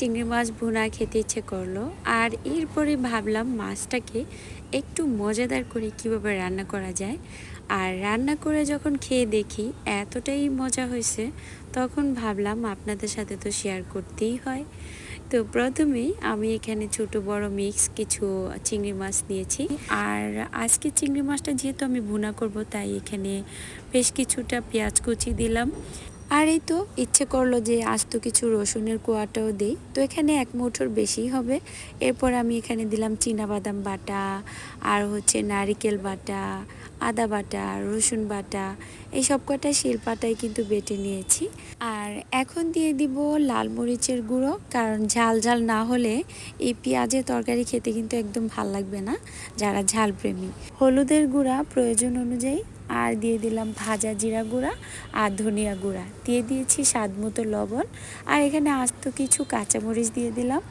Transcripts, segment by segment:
চিংড়ি মাছ ভুনা খেতে ইচ্ছে করল, আর এরপরে ভাবলাম মাছটাকে একটু মজাদার করে কীভাবে রান্না করা যায়। আর রান্না করে যখন খেয়ে দেখি এতটাই মজা হয়েছে, তখন ভাবলাম আপনাদের সাথে তো শেয়ার করতেই হয়। তো প্রথমেই আমি এখানে ছোট বড় মিক্স কিছু চিংড়ি মাছ নিয়েছি। আর আজকে চিংড়ি মাছটা যেহেতু আমি ভুনা করব, তাই এখানে বেশ কিছুটা পেঁয়াজ কুচি দিলাম। আর এই তো ইচ্ছে করল যে আস্ত কিছু রসুনের কোয়াটাও দিই। তো এখানে এক মুঠোর বেশি হবে। এরপর আমি এখানে দিলাম বাদাম বাটা, আর হচ্ছে নারিকেল বাটা, আদা বাটা, রসুন বাটা, এই সব কটা শিলপাটাই কিন্তু বেটে নিয়েছি। আর এখন দিয়ে দিব লাল মরিচের গুঁড়ো, কারণ ঝাল ঝাল না হলে এই পেঁয়াজের তরকারি খেতে কিন্তু একদম ভালো লাগবে না, যারা ঝাল প্রেমী হলুদের গুঁড়া প্রয়োজন অনুযায়ী আর দিয়ে দিলাম ভাজা জিরা গুঁড়া আর ধনিয়া গুঁড়া। দিয়ে দিয়েছি স্বাদ মতো লবণ আর এখানে আস্ত কিছু কাঁচামরিচ দিয়ে দিলাম।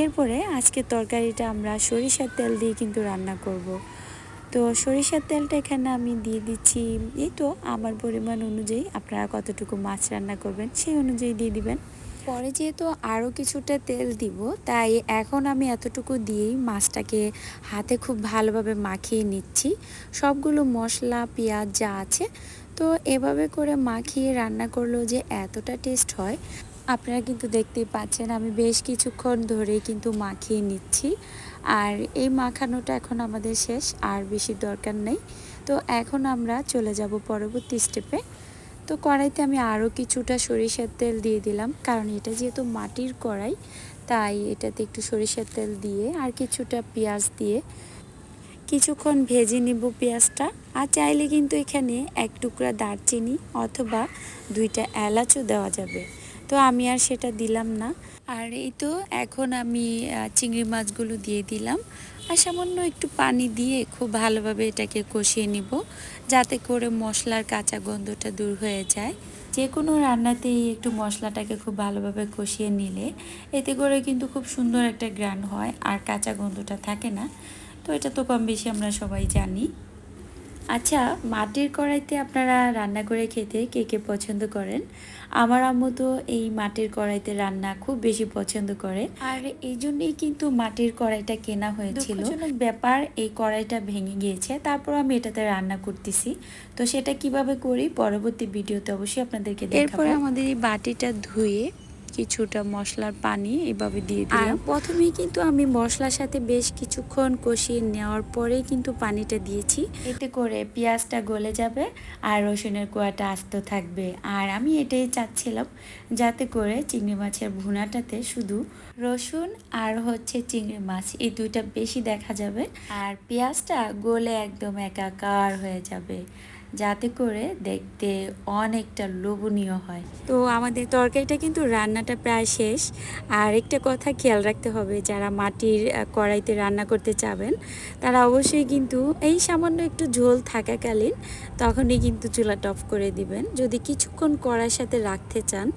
এরপরে আজকে তরকারিটা আমরা সরিষার তেল দিয়ে কিন্তু রান্না করব। তো সরিষার তেলটা এখানে আমি দিয়ে দিচ্ছি। এই তো আমার পরিমাণ অনুযায়ী আপনারা কতটুকু মাছ রান্না করবেন সেই অনুযায়ী দিয়ে দিবেন। পরে যেহেতু আরও কিছুটা তেল দিব, তাই এখন আমি এতটুকু দিয়েই মাছটাকে হাতে খুব ভালোভাবে মাখিয়ে নিচ্ছি। সবগুলো মশলা, পেঁয়াজ যা আছে, তো এভাবে করে মাখিয়ে রান্না করলেও যে এতটা টেস্ট হয়, আপনারা কিন্তু দেখতেই পাচ্ছেন আমি বেশ কিছুক্ষণ ধরে কিন্তু মাখিয়ে নিচ্ছি। আর এই মাখানোটা এখন আমাদের শেষ, আর বেশি দরকার নেই। তো এখন আমরা চলে যাব পরবর্তী স্টেপে তো কড়াইতে আমি আরও কিছুটা সরিষার তেল দিয়ে দিলাম। কারণ এটা যেহেতু মাটির কড়াই, তাই এটাতে একটু সরিষার তেল দিয়ে আর কিছুটা পেঁয়াজ দিয়ে কিছুক্ষণ ভেজে নিব পেঁয়াজটা। আর চাইলে কিন্তু এখানে এক টুকরা দারচিনি অথবা দুইটা এলাচও দেওয়া যাবে। তো আমি আর সেটা দিলাম না। আর এই তো এখন আমি চিংড়ি মাছগুলো দিয়ে দিলাম। আর সামান্য একটু পানি দিয়ে খুব ভালোভাবে এটাকে কষিয়ে নিব, যাতে করে মশলার কাঁচা গন্ধটা দূর হয়ে যায়। যে কোনো রান্নাতেই একটু মশলাটাকে খুব ভালোভাবে কষিয়ে নিলে, এতে করে কিন্তু খুব সুন্দর একটা গ্রান হয় আর কাঁচা গন্ধটা থাকে না। তো এটা তো কম বেশি আমরা সবাই জানি। আচ্ছা মাটির কড়াইতে আপনারা রান্না করে খেতে কে কে পছন্দ করেন? আমার আম্মু তো এই মাটির কড়াইতে রান্না খুব বেশি পছন্দ করে। আর এই জন্যই কিন্তু মাটির কড়াইটা কেনা হয়েছিল। ব্যাপার এই কড়াইটা ভেঙে গিয়েছে তারপর আমি এটাতে রান্না করতেছি। তো সেটা কীভাবে করি? পরবর্তী ভিডিওতে অবশ্যই আপনাদেরকে এরপরে আমাদের এই বাটিটা ধুয়ে কিছুটা মশলার পানি এভাবে দিয়ে দিলাম। প্রথমেই কিন্তু আমি মশলার সাথে বেশ কিছুক্ষণ কষিয়ে নেওয়ার পরেই কিন্তু পানিটা দিয়েছি। এতে করে পেঁয়াজটা গলে যাবে আর রসুনের কোয়াটা আস্ত থাকবে। আর আমি এটাই চাচ্ছিলাম যাতে করে চিংড়ি মাছের ভুনাটাতে শুধু রসুন আর হচ্ছে চিংড়ি মাছ এই দুইটা বেশি দেখা যাবে। আর পেঁয়াজটা গলে একদম একাকার হয়ে যাবে। যাতে করে দেখতে অনেকটা লোভনীয় হয়। তো আমাদের তরকারিটা কিন্তু রান্নাটা প্রায় শেষ। আর একটা কথা খেয়াল রাখতে হবে, যারা মাটির কড়াইতে রান্না করতে চাবেন, তারা অবশ্যই কিন্তু এই সামান্য একটু ঝোল থাকাকালীন তখনই কিন্তু চুলাটা অফ করে দিবেন। যদি কিছুক্ষণ কড়াইয়ের সাথে রাখতে চান,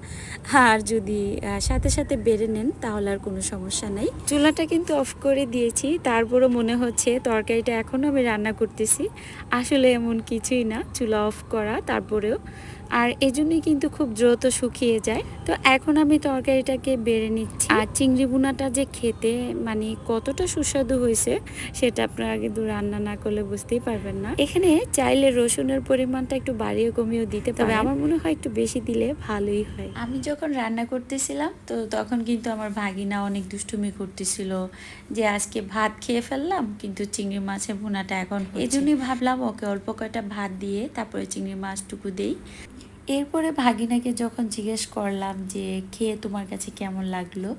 আর যদি সাথে সাথে বেড়ে নেন, তাহলে আর কোনো সমস্যা নেই। চুলাটা কিন্তু অফ করে দিয়েছি, তারপরও মনে হচ্ছে তরকারিটা এখনও আমি রান্না করতেছি। আসলে এমন কিছুই না। চুলা অফ করা তারপরেও। আর এজন্যই কিন্তু খুব দ্রুত শুকিয়ে যায়। তো এখন আমি তরকারিটাকে বেড়ে নিচ্ছি। আর চিংড়ি বুনাটা যে খেতে মানে কতটা সুস্বাদু হয়েছে সেটা আপনারা কিন্তু রান্না না করলে বুঝতেই পারবেন না। এখানে চাইলে রসুনের পরিমাণটা একটু বাড়িয়ে কমিয়েও দিতে তবে আমার মনে হয় একটু বেশি দিলে ভালোই হয়। আমি যখন রান্না করতেছিলাম তো তখন কিন্তু আমার ভাগিনা অনেক দুষ্টুমি করতেছিল যে আজকে ভাত খেয়ে ফেললাম কিন্তু চিংড়ি মাছের ভুনাটা এখন এই জন্যই ভাবলাম ওকে অল্প কয়টা ভাত দিয়ে তারপরে চিংড়ি মাছটুকু দেই। এরপরে ভাগিনাকে যখন জিজ্ঞেস করলাম যে, খেয়ে তোমার কাছে কেমন লাগল?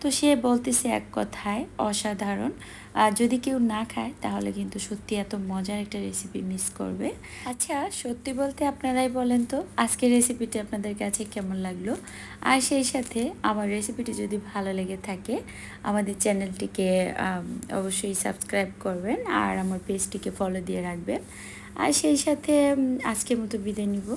তো সে বলতেছে এক কথায়, অসাধারণ। আর যদি কেউ না খায়, তাহলে কিন্তু সত্যি এত মজার একটা রেসিপি মিস করবে। আচ্ছা সত্যি বলতে আপনারাই বলেন তো, আজকের রেসিপিটি আপনাদের কাছে কেমন লাগল? আর সেই সাথে আমার রেসিপিটি যদি ভালো লেগে থাকে, আমাদের চ্যানেলটিকে অবশ্যই সাবস্ক্রাইব করবেন আর আমার পেজটিকে ফলো দিয়ে রাখবেন। আর সেই সাথে আজকের মতো বিদায় নিব।